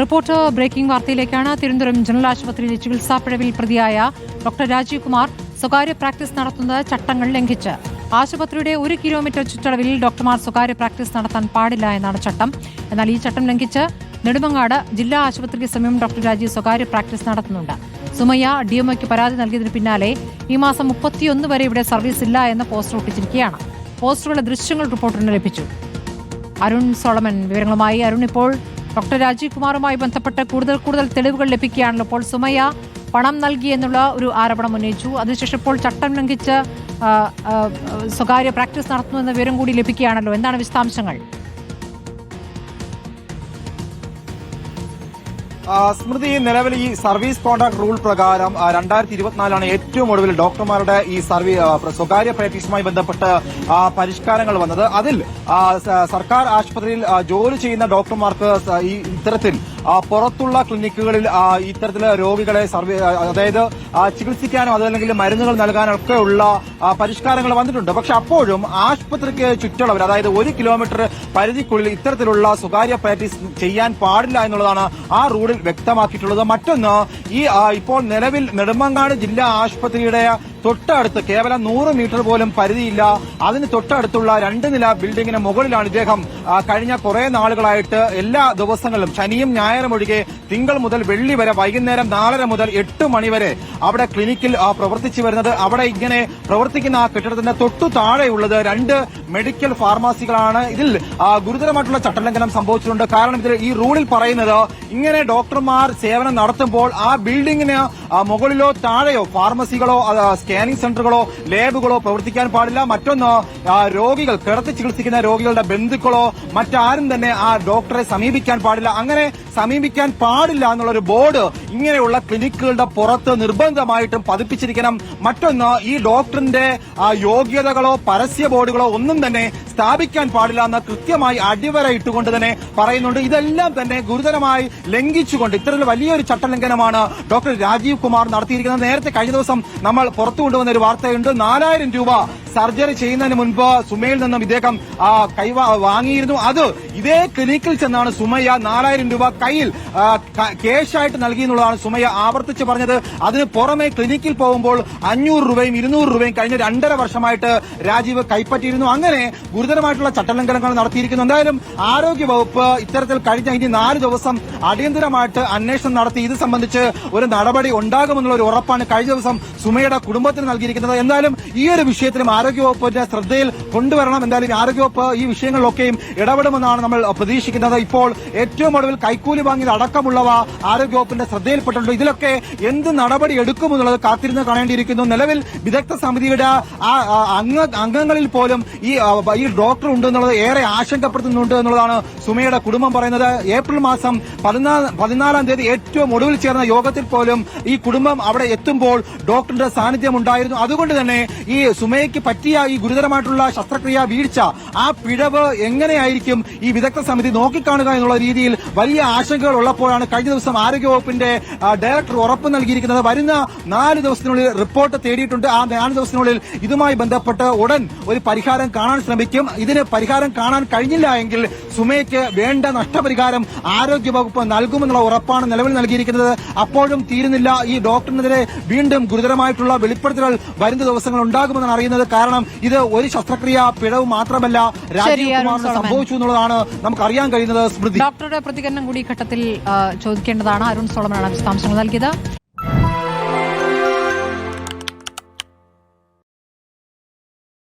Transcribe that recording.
Report breaking വാർത്തയിലേക്കാണ്. Thiruvananthapuram general ആശുപത്രിയിലെ ചികിത്സാ പിഴവിൽ പ്രതിയായ ഡോക്ടർ രാജീവ് കുമാർ സ്വകാര്യ പ്രാക്ടീസ് നടത്തുന്നത് ചട്ടങ്ങൾ ലംഘിച്ച്. ആശുപത്രിയുടെ ഒരു കിലോമീറ്റർ ചുറ്റളവിൽ ഡോക്ടർമാർ സ്വകാര്യ പ്രാക്ടീസ് നടത്താൻ പാടില്ല എന്നാണ് ചട്ടം. എന്നാൽ ഈ ചട്ടം ലംഘിച്ച് നെടുമങ്ങാട് ജില്ലാ ആശുപത്രിക്ക് സമീപം ഡോക്ടർ രാജീവ് സ്വകാര്യ പ്രാക്ടീസ് നടത്തുന്നുണ്ട്. സുമയ്യ ഡിഎംഒയ്ക്ക് പരാതി നൽകിയതിന് പിന്നാലെ ഈ മാസം മുപ്പത്തിയൊന്ന് വരെ ഇവിടെ സർവീസ് ഇല്ല എന്ന പോസ്റ്റർ ഒട്ടിച്ചിരിക്കുകയാണ്. പോസ്റ്ററുകളുടെ ദൃശ്യങ്ങൾ റിപ്പോർട്ടറിന് ലഭിച്ചു. അരുൺ സോളമൻ വിവരങ്ങളുമായി. അരുൺ ഇപ്പോൾ ഡോക്ടർ രാജീവ് കുമാറുമായി ബന്ധപ്പെട്ട് കൂടുതൽ കൂടുതൽ തെളിവുകൾ ലഭിക്കുകയാണല്ലോ. ഇപ്പോൾ സുമയ്യ പണം നൽകി എന്നുള്ള ഒരു ആരോപണം ഉന്നയിച്ചു. അതിനുശേഷം ഇപ്പോൾ ചട്ടം ലംഘിച്ച് സ്വകാര്യ പ്രാക്ടീസ് നടത്തുന്നു എന്ന വിവരം കൂടി ലഭിക്കുകയാണല്ലോ. എന്താണ് വിശദാംശങ്ങൾ? സ്മൃതി നിലവിൽ ഈ സർവീസ് കോൺട്രാക്ട് റൂൾ പ്രകാരം രണ്ടായിരത്തി ഇരുപത്തിനാലാണ് ഏറ്റവും ഒടുവിൽ ഡോക്ടർമാരുടെ ഈ സർവീസ് സ്വകാര്യ പ്രാക്ടീസുമായി ബന്ധപ്പെട്ട് പരിഷ്കാരങ്ങൾ വന്നത്. അതിൽ സർക്കാർ ആശുപത്രിയിൽ ജോലി ചെയ്യുന്ന ഡോക്ടർമാർക്ക് ഈ ഇത്തരത്തിൽ പുറത്തുള്ള ക്ലിനിക്കുകളിൽ ഇത്തരത്തിലെ രോഗികളെ സർവേ അതായത് ചികിത്സിക്കാനും അതല്ലെങ്കിൽ മരുന്നുകൾ നൽകാനോ ഉള്ള പരിഷ്കാരങ്ങൾ വന്നിട്ടുണ്ട്. പക്ഷെ അപ്പോഴും ആശുപത്രിക്ക് ചുറ്റളവിൽ അതായത് ഒരു കിലോമീറ്റർ പരിധിക്കുള്ളിൽ ഇത്തരത്തിലുള്ള സ്വകാര്യ പ്രാക്ടീസ് ചെയ്യാൻ പാടില്ല എന്നുള്ളതാണ് ആ റൂളിൽ വ്യക്തമാക്കിയിട്ടുള്ളത്. മറ്റൊന്ന് ഈ ഇപ്പോൾ നിലവിൽ നെടുമങ്ങാട് ജില്ലാ ആശുപത്രിയുടെ തൊട്ടടുത്ത് കേവലം നൂറ് മീറ്റർ പോലും പരിധിയില്ല. അതിന് തൊട്ടടുത്തുള്ള രണ്ട് നില ബിൽഡിങ്ങിന് മുകളിലാണ് ഇദ്ദേഹം. കഴിഞ്ഞ കുറെ നാളുകളായിട്ട് എല്ലാ ദിവസങ്ങളിലും ശനിയും ഞായറും ഒഴികെ തിങ്കൾ മുതൽ വെള്ളി വരെ വൈകുന്നേരം നാലര മുതൽ എട്ട് മണിവരെ അവിടെ ക്ലിനിക്കിൽ പ്രവർത്തിച്ചു വരുന്നത്. അവിടെ ഇങ്ങനെ പ്രവർത്തിക്കുന്ന ആ കെട്ടിടത്തിന്റെ തൊട്ടു താഴെയുള്ളത് രണ്ട് മെഡിക്കൽ ഫാർമസികളാണ്. ഇതിൽ ഗുരുതരമായിട്ടുള്ള ചട്ടലംഘനം സംഭവിച്ചിട്ടുണ്ട്. കാരണം ഇതിൽ ഈ റൂളിൽ പറയുന്നത് ഇങ്ങനെ ഡോക്ടർമാർ സേവനം നടത്തുമ്പോൾ ആ ബിൽഡിങ്ങിന് മുകളിലോ താഴെയോ ഫാർമസികളോ സ്കാനിംഗ് സെന്ററുകളോ ലാബുകളോ പ്രവർത്തിക്കാൻ പാടില്ല. മറ്റൊന്ന് രോഗികൾ കിടത്തി ചികിത്സിക്കുന്ന രോഗികളുടെ ബന്ധുക്കളോ മറ്റാരും തന്നെ ആ ഡോക്ടറെ സമീപിക്കാൻ പാടില്ല. അങ്ങനെ സമീപിക്കാൻ പാടില്ല എന്നുള്ള ഒരു ബോർഡ് ഇങ്ങനെയുള്ള ക്ലിനിക്കുകളുടെ പുറത്ത് നിർബന്ധമായിട്ടും പതിപ്പിച്ചിരിക്കണം. മറ്റൊന്ന് ഈ ഡോക്ടറിന്റെ യോഗ്യതകളോ പരസ്യ ബോർഡുകളോ ഒന്നും തന്നെ സ്ഥാപിക്കാൻ പാടില്ല എന്ന് കൃത്യമായി അടിവര ഇട്ടുകൊണ്ട് തന്നെ പറയുന്നുണ്ട്. ഇതെല്ലാം തന്നെ ഗുരുതരമായി ലംഘിച്ചുകൊണ്ട് ഇത്തരത്തിൽ വലിയൊരു ചട്ടലംഘനമാണ് ഡോക്ടർ രാജീവ് കുമാർ നടത്തിയിരിക്കുന്നത്. നേരത്തെ കഴിഞ്ഞ ദിവസം നമ്മൾ പുറത്തു കൊണ്ടുവന്ന ഒരു വാർത്തയുണ്ട്. നാലായിരം രൂപ സർജറി ചെയ്യുന്നതിന് മുൻപ് സുമയിൽ നിന്നും ഇദ്ദേഹം കൈ വാങ്ങിയിരുന്നു. അത് ഇതേ ക്ലിനിക്കിൽ ചെന്നാണ് സുമയ്യ നാലായിരം രൂപ കയ്യിൽ ക്യാഷായിട്ട് നൽകി എന്നുള്ളതാണ് സുമയ്യ ആവർത്തിച്ച് പറഞ്ഞത്. അതിന് പുറമെ ക്ലിനിക്കിൽ പോകുമ്പോൾ അഞ്ഞൂറ് രൂപയും ഇരുന്നൂറ് രൂപയും കഴിഞ്ഞ രണ്ടര വർഷമായിട്ട് രാജീവ് കൈപ്പറ്റിയിരുന്നു. അങ്ങനെ ഗുരുതരമായിട്ടുള്ള ചട്ടലംഘനങ്ങൾ നടത്തിയിരിക്കുന്നു. എന്തായാലും ആരോഗ്യ വകുപ്പ് ഇത്തരത്തിൽ കഴിഞ്ഞ ഇനി നാല് ദിവസം അടിയന്തരമായിട്ട് അന്വേഷണം നടത്തി ഇത് സംബന്ധിച്ച് ഒരു നടപടി ഉണ്ടാകുമെന്നുള്ള ഒരു ഉറപ്പാണ് കഴിഞ്ഞ ദിവസം സുമയുടെ കുടുംബത്തിന് നൽകിയിരിക്കുന്നത്. എന്തായാലും ഈ ഒരു വിഷയത്തിലും ആരോഗ്യവകുപ്പിന്റെ ശ്രദ്ധയിൽ കൊണ്ടുവരണം. എന്തായാലും ആരോഗ്യവകുപ്പ് ഈ വിഷയങ്ങളിലൊക്കെയും ഇടപെടുമെന്നാണ് നമ്മൾ പ്രതീക്ഷിക്കുന്നത്. ഇപ്പോൾ ഏറ്റവും ഒടുവിൽ കൈക്കൂലി വാങ്ങിയത് അടക്കമുള്ളവ ആരോഗ്യവകുപ്പിന്റെ ശ്രദ്ധയിൽപ്പെട്ടിട്ടുണ്ട്. ഇതിലൊക്കെ എന്ത് നടപടി എടുക്കുമെന്നുള്ളത് കാത്തിരുന്ന് കാണേണ്ടിയിരിക്കുന്നു. നിലവിൽ വിദഗ്ധ സമിതിയുടെ അംഗങ്ങളിൽ പോലും ഈ ഈ ഡോക്ടർ ഉണ്ടെന്നുള്ളത് ഏറെ ആശങ്കപ്പെടുത്തുന്നുണ്ട് എന്നുള്ളതാണ് സുമയുടെ കുടുംബം പറയുന്നത്. ഏപ്രിൽ മാസം പതിനാലാം തീയതി ഏറ്റവും ഒടുവിൽ ചേർന്ന യോഗത്തിൽ പോലും ഈ കുടുംബം അവിടെ എത്തുമ്പോൾ ഡോക്ടറുടെ സാന്നിധ്യം ഉണ്ടായിരുന്നു. അതുകൊണ്ട് തന്നെ ഈ സുമയ്ക്ക് പറ്റിയ ഈ ഗുരുതരമായിട്ടുള്ള ശസ്ത്രക്രിയ വീഴ്ച ആ പിഴവ് എങ്ങനെയായിരിക്കും ഈ വിദഗ്ധ സമിതി നോക്കിക്കാണുക എന്നുള്ള രീതിയിൽ വലിയ ആശങ്കകൾ ഉള്ളപ്പോഴാണ് കഴിഞ്ഞ ദിവസം ആരോഗ്യവകുപ്പിന്റെ ഡയറക്ടർ ഉറപ്പ് നൽകിയിരിക്കുന്നത്. വരുന്ന നാല് ദിവസത്തിനുള്ളിൽ റിപ്പോർട്ട് തേടിയിട്ടുണ്ട്. ആ നാല് ദിവസത്തിനുള്ളിൽ ഇതുമായി ബന്ധപ്പെട്ട് ഉടൻ ഒരു പരിഹാരം കാണാൻ ശ്രമിക്കും. ഇതിന് പരിഹാരം കാണാൻ കഴിഞ്ഞില്ല എങ്കിൽ സുമയ്ക്ക് വേണ്ട നഷ്ടപരിഹാരം ആരോഗ്യവകുപ്പ് നൽകുമെന്നുള്ള ഉറപ്പാണ് നിലവിൽ നൽകിയിരിക്കുന്നത്. അപ്പോഴും തീരുന്നില്ല. ഈ ഡോക്ടറിനെതിരെ വീണ്ടും ഗുരുതരമായിട്ടുള്ള വെളിപ്പെടുത്തലുകൾ വരുന്ന ദിവസങ്ങൾ ഉണ്ടാകുമെന്നാണ് അറിയുന്നത്. കാരണം ഇത് ഒരു ശസ്ത്രക്രിയ പിഴവ് മാത്രമല്ല രാജീവ് കുമാറിന് സംഭവിച്ചു എന്നുള്ളതാണ് നമുക്ക് അറിയാൻ കഴിയുന്നത് സ്മൃതി. ഡോക്ടറുടെ പ്രതികരണം കൂടി ഘട്ടത്തിൽ ചോദിക്കേണ്ടതാണ്. അരുൺ സോളമനാണ് വിശദാംശങ്ങൾ നൽകിയത്.